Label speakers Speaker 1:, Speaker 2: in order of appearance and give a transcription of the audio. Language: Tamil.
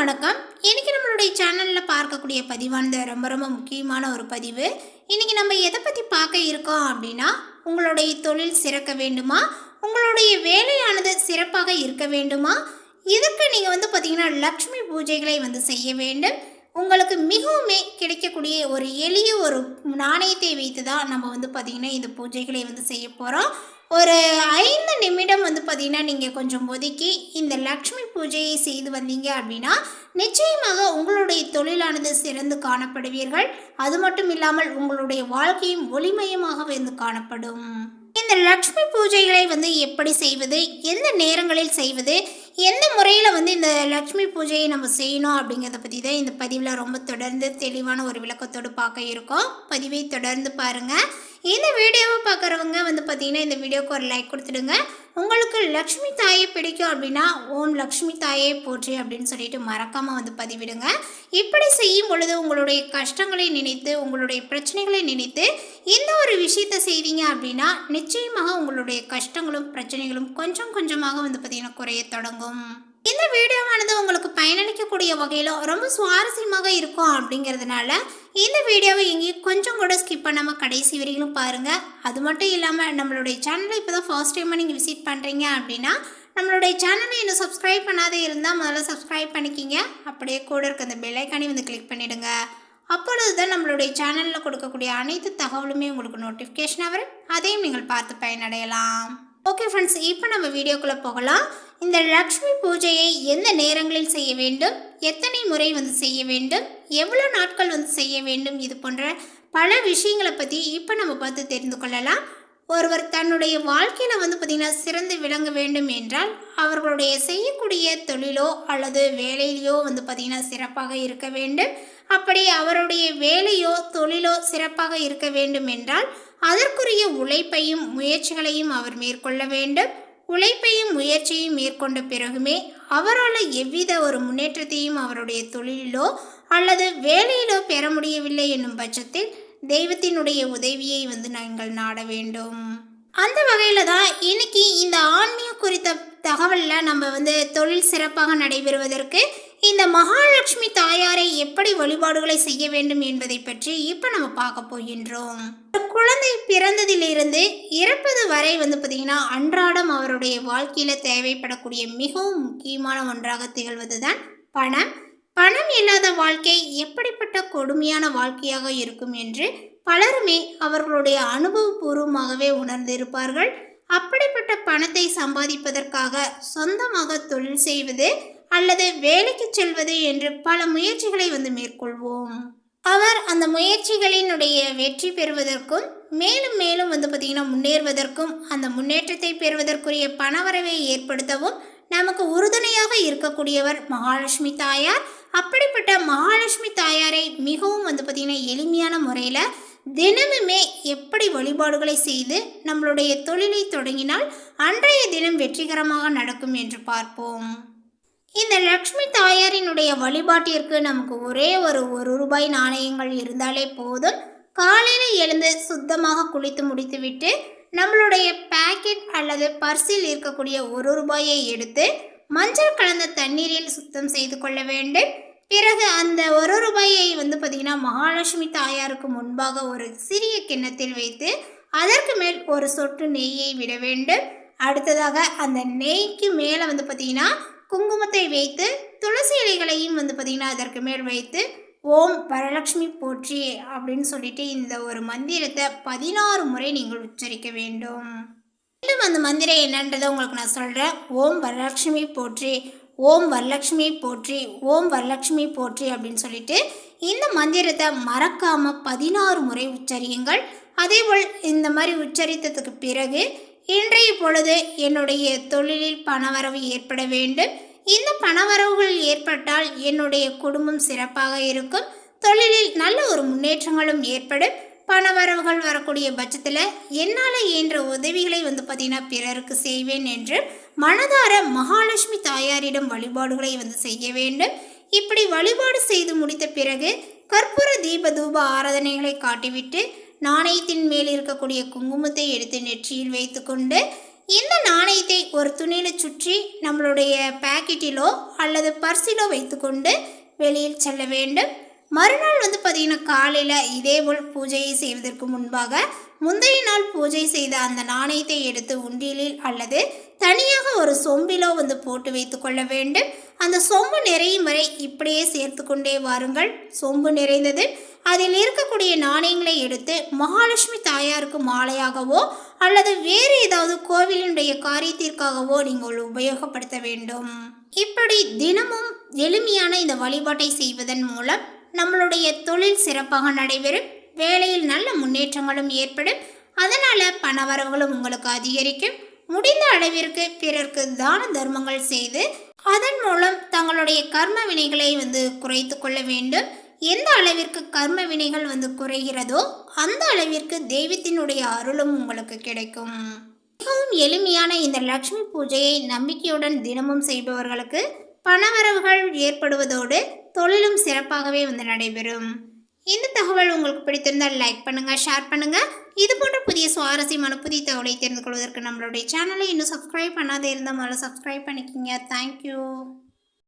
Speaker 1: வணக்கம். இன்றைக்கி நம்மளுடைய சேனலில் பார்க்கக்கூடிய பதிவானது ரொம்ப ரொம்ப முக்கியமான ஒரு பதிவு. இன்றைக்கி நம்ம எதை பற்றி பார்க்க இருக்கோம் அப்படின்னா உங்களுடைய தொழில் சிறக்க வேண்டுமா? உங்களுடைய வேலையானது சிறப்பாக இருக்க வேண்டுமா? இதுக்கு நீங்கள் வந்து பார்த்தீங்கன்னா லக்ஷ்மி பூஜைகளை வந்து செய்ய வேண்டும். உங்களுக்கு மிகவுமே கிடைக்கக்கூடிய ஒரு எளிய ஒரு நாணயத்தை வைத்து தான் நம்ம வந்து பார்த்திங்கன்னா இந்த பூஜைகளை வந்து செய்ய போகிறோம் ஒரு ஐந்து நிமிடம் வந்து பார்த்திங்கன்னா நீங்கள் கொஞ்சம் ஒதுக்கி இந்த லக்ஷ்மி பூஜையை செய்து வந்தீங்க அப்படின்னா நிச்சயமாக உங்களுடைய தொழிலானது சிறந்து காணப்படுவீர்கள். அது மட்டும் இல்லாமல் உங்களுடைய வாழ்க்கையும் ஒளிமயமாக வந்து காணப்படும். இந்த லக்ஷ்மி பூஜைகளை வந்து எப்படி செய்வது? எந்த நேரங்களில் செய்வது? எந்த முறையில் வந்து இந்த லக்ஷ்மி பூஜையை நம்ம செய்யணும் அப்படிங்கிறத பற்றி தான் இந்த பதிவில் ரொம்ப தொடர்ந்து தெளிவான ஒரு விளக்கத்தோடு பார்க்க இருக்கோம். பதிவை தொடர்ந்து பாருங்கள் இந்த வீடியோவை பார்க்குறவங்க வந்து பார்த்தீங்கன்னா இந்த வீடியோவுக்கு ஒரு லைக் கொடுத்துடுங்க. உங்களுக்கு லக்ஷ்மி தாயை பிடிக்கும் அப்படின்னா ஓம் லக்ஷ்மி தாயை போற்றி அப்படின்னு சொல்லிட்டு மறக்காமல் வந்து பதிவிடுங்க. இப்படி செய்யும் பொழுது உங்களுடைய கஷ்டங்களை நினைத்து உங்களுடைய பிரச்சனைகளை நினைத்து இந்த ஒரு விஷயத்தை செய்தீங்க அப்படின்னா நிச்சயமாக உங்களுடைய கஷ்டங்களும் பிரச்சனைகளும் கொஞ்சம் கொஞ்சமாக வந்து பார்த்திங்கன்னா குறைய தொடங்கும். இந்த வீடியோவானது உங்களுக்கு பயனளிக்கக்கூடிய வகையில் ரொம்ப சுவாரஸ்யமாக இருக்கும் அப்படிங்கிறதுனால இந்த வீடியோவை எங்கேயும் கொஞ்சம் கூட ஸ்கிப் பண்ணாமல் கடைசி வரையிலும் பாருங்கள் அது மட்டும் இல்லாமல் நம்மளுடைய சேனலை இப்போ தான் ஃபர்ஸ்ட் டைமாக நீங்கள் விசிட் பண்ணுறீங்க அப்படின்னா நம்மளுடைய சேனலை இன்னும் சப்ஸ்கிரைப் பண்ணாத இருந்தால் முதல்ல சப்ஸ்கிரைப் பண்ணிக்கிங்க. அப்படியே கூட இருக்க அந்த பெல்லைக்கானே வந்து கிளிக் பண்ணிவிடுங்க அப்பொழுது தான் நம்மளுடைய சேனலில் கொடுக்கக்கூடிய அனைத்து தகவலுமே உங்களுக்கு நோட்டிஃபிகேஷன் வரும். அதையும் நீங்கள் பார்த்து பயனடையலாம். ஓகே ஃப்ரெண்ட்ஸ் இப்போ நம்ம வீடியோக்குள்ளே போகலாம். இந்த லக்ஷ்மி பூஜையை எந்த நேரங்களில் செய்ய வேண்டும்? எத்தனை முறை வந்து செய்ய வேண்டும்? எவ்வளோ நாட்கள் வந்து செய்ய வேண்டும்? இது போன்ற பல விஷயங்களை பற்றி இப்போ நம்ம பார்த்து தெரிந்து கொள்ளலாம். ஒருவர் தன்னுடைய வாழ்க்கையில் வந்து பார்த்திங்கன்னா சிறந்து விளங்க வேண்டும் என்றால் அவர்களுடைய செய்யக்கூடிய தொழிலோ அல்லது வேலையிலையோ வந்து பார்த்திங்கன்னா சிறப்பாக இருக்க வேண்டும். அப்படி அவருடைய வேலையோ தொழிலோ சிறப்பாக இருக்க வேண்டும் என்றால் அதற்குரிய உழைப்பையும் முயற்சிகளையும் அவர் மேற்கொள்ள வேண்டும். உழைப்பையும் முயற்சியையும் மேற்கொண்ட பிறகுமே அவரால் எவ்வித ஒரு முன்னேற்றத்தையும் அவருடைய தொழிலிலோ அல்லது வேலையிலோ பெற முடியவில்லை என்னும் பட்சத்தில் தெய்வத்தினுடைய உதவியை வந்து நாங்கள் நாட வேண்டும். அந்த வகையில் தான் இன்னைக்கு இந்த ஆன்மீக குறித்த தகவலில் நம்ம வந்து தொழில் சிறப்பாக நடைபெறுவதற்கு இந்த மகாலட்சுமி தாயாரை எப்படி வழிபாடுகளை செய்ய வேண்டும் என்பதை பற்றி இப்போ நம்ம பார்க்க போகின்றோம். குழந்தை பிறந்ததிலிருந்து இறப்பது வரை வந்து பார்த்திங்கன்னா அன்றாடம் அவருடைய வாழ்க்கையில் தேவைப்படக்கூடிய மிகவும் முக்கியமான ஒன்றாக திகழ்வது தான் பணம். பணம் இல்லாத வாழ்க்கை எப்படிப்பட்ட கொடுமையான வாழ்க்கையாக இருக்கும் என்று பலருமே அவர்களுடைய அனுபவபூர்வமாகவே உணர்ந்திருப்பார்கள். அப்படிப்பட்ட பணத்தை சம்பாதிப்பதற்காக சொந்தமாக தொழில் செய்வது அல்லது வேலைக்கு செல்வது என்று பல முயற்சிகளை வந்து மேற்கொள்வோம். அவர் அந்த முயற்சிகளினுடைய வெற்றி பெறுவதற்கும் மேலும் மேலும் வந்து பார்த்திங்கன்னா முன்னேறுவதற்கும் அந்த முன்னேற்றத்தை பெறுவதற்குரிய பணவரவை ஏற்படுத்தவும் நமக்கு உறுதுணையாக இருக்கக்கூடியவர் மகாலட்சுமி தாயார். அப்படிப்பட்ட மகாலட்சுமி தாயாரை மிகவும் வந்து பார்த்திங்கன்னா எளிமையான முறையில் தினமுமே எப்படி வழிபாடுகளை செய்து நம்மளுடைய தொழிலை தொடங்கினால் அன்றைய தினம் வெற்றிகரமாக நடக்கும் என்று பார்ப்போம். இந்த லக்ஷ்மி தாயாரினுடைய வழிபாட்டிற்கு நமக்கு ஒரே ஒரு ஒரு ரூபாய் நாணயங்கள் இருந்தாலே போதும். காலையில் எழுந்து சுத்தமாக குளித்து முடித்துவிட்டு நம்மளுடைய பேக்கெட் அல்லது பர்சில் இருக்கக்கூடிய ஒரு ரூபாயை எடுத்து மஞ்சள் கலந்த தண்ணீரில் சுத்தம் செய்து கொள்ள வேண்டும். பிறகு அந்த ஒரு ரூபாயை வந்து பார்த்திங்கன்னா மகாலட்சுமி தாயாருக்கு முன்பாக ஒரு சிறிய கிண்ணத்தில் வைத்து அதற்கு மேல் ஒரு சொட்டு நெய்யை விட வேண்டும். அடுத்ததாக அந்த நெய்க்கு மேலே வந்து பார்த்திங்கன்னா குங்குமத்தை வைத்து துளசி இலைகளையும் வந்து பார்த்திங்கன்னா அதற்கு மேல் வைத்து ஓம் வரலட்சுமி போற்றி அப்படின்னு சொல்லிட்டு இந்த ஒரு மந்திரத்தை பதினாறு முறை நீங்கள் உச்சரிக்க வேண்டும். மீண்டும் அந்த மந்திரம் என்னன்றதை உங்களுக்கு நான் சொல்கிறேன் ஓம் வரலட்சுமி போற்றி ஓம் வரலட்சுமி போற்றி ஓம் வரலட்சுமி போற்றி அப்படின்னு சொல்லிட்டு இந்த மந்திரத்தை மறக்காமல் பதினாறு முறை உச்சரியுங்கள். அதேபோல் இந்த மாதிரி உச்சரித்ததுக்கு பிறகு இன்றைய பொழுது என்னுடைய தொழிலில் பணவரவு ஏற்பட வேண்டும். இந்த பணவரவுகள் ஏற்பட்டால் என்னுடைய குடும்பம் சிறப்பாக இருக்கும். தொழிலில் நல்ல ஒரு முன்னேற்றங்களும் ஏற்படும். பணவரவுகள் வரக்கூடிய பட்சத்தில் என்னால் இயன்ற உதவிகளை வந்து பார்த்திங்கன்னா பிறருக்கு செய்வேன் என்று மனதார மகாலட்சுமி தாயாரிடம் வழிபாடுகளை வந்து செய்ய வேண்டும். இப்படி வழிபாடு செய்து முடித்த பிறகு கற்பூர தீப தூப ஆராதனைகளை காட்டிவிட்டு நாணயத்தின் மேல் இருக்கக்கூடிய குங்குமத்தை எடுத்து நெற்றியில் வைத்துக்கொண்டு இந்த நாணயத்தை ஒரு துணியில் சுற்றி நம்மளுடைய பாக்கெட்டிலோ அல்லது பர்சிலோ வைத்துக்கொண்டு வெளியில் செல்ல வேண்டும். மறுநாள் வந்து பார்த்தீங்கன்னா காலையில் இதேபோல் பூஜையை செய்வதற்கு முன்பாக முந்தைய நாள் பூஜை செய்த அந்த நாணயத்தை எடுத்து உண்டியலில் அல்லது தனியாக ஒரு சொம்பிலோ வந்து போட்டு வைத்து கொள்ள வேண்டும். அந்த சொம்பு நிறையும் வரை இப்படியே சேர்த்து கொண்டே வாருங்கள். சொம்பு நிறைந்தது. அதில் இருக்கக்கூடிய நாணயங்களை எடுத்து மகாலட்சுமி தாயாருக்கு மாலையாகவோ அல்லது வேறு ஏதாவது கோவிலினுடைய காரியத்திற்காகவோ நீங்கள் உபயோகப்படுத்த வேண்டும். இப்படி தினமும் எளிமையான இந்த வழிபாட்டை செய்வதன் மூலம் நம்மளுடைய தொழில் சிறப்பாக நடைபெறும் வேலையில் நல்ல முன்னேற்றங்களும் ஏற்படும் அதனால் பணவரவுகளும் உங்களுக்கு அதிகரிக்கும். முடிந்த அளவிற்கு பிறர்க்கு தான தர்மங்கள் செய்து அதன் மூலம் தங்களுடைய கர்ம வினைகளை வந்து குறைத்து கொள்ள வேண்டும். எந்த அளவிற்கு கர்ம வினைகள் வந்து குறைகிறதோ அந்த அளவிற்கு தெய்வத்தினுடைய அருளும் உங்களுக்கு கிடைக்கும். மிகவும் எளிமையான இந்த லக்ஷ்மி பூஜையை நம்பிக்கையுடன் தினமும் செய்பவர்களுக்கு பணவரவுகள் ஏற்படுவதோடு தொழிலும் சிறப்பாகவே வந்து நடைபெறும். இந்த தகவல் உங்களுக்கு பிடித்திருந்தால் லைக் பண்ணுங்கள் ஷேர் பண்ணுங்கள் இது போன்ற புதிய சுவாரஸ்யமான புதிய தகவலை தெரிந்து கொள்வதற்கு நம்மளுடைய சேனலை இன்னும் சப்ஸ்கிரைப் பண்ணாதே இருந்தால் முதல்ல சப்ஸ்கிரைப் பண்ணிக்கிங்க. தேங்க்யூ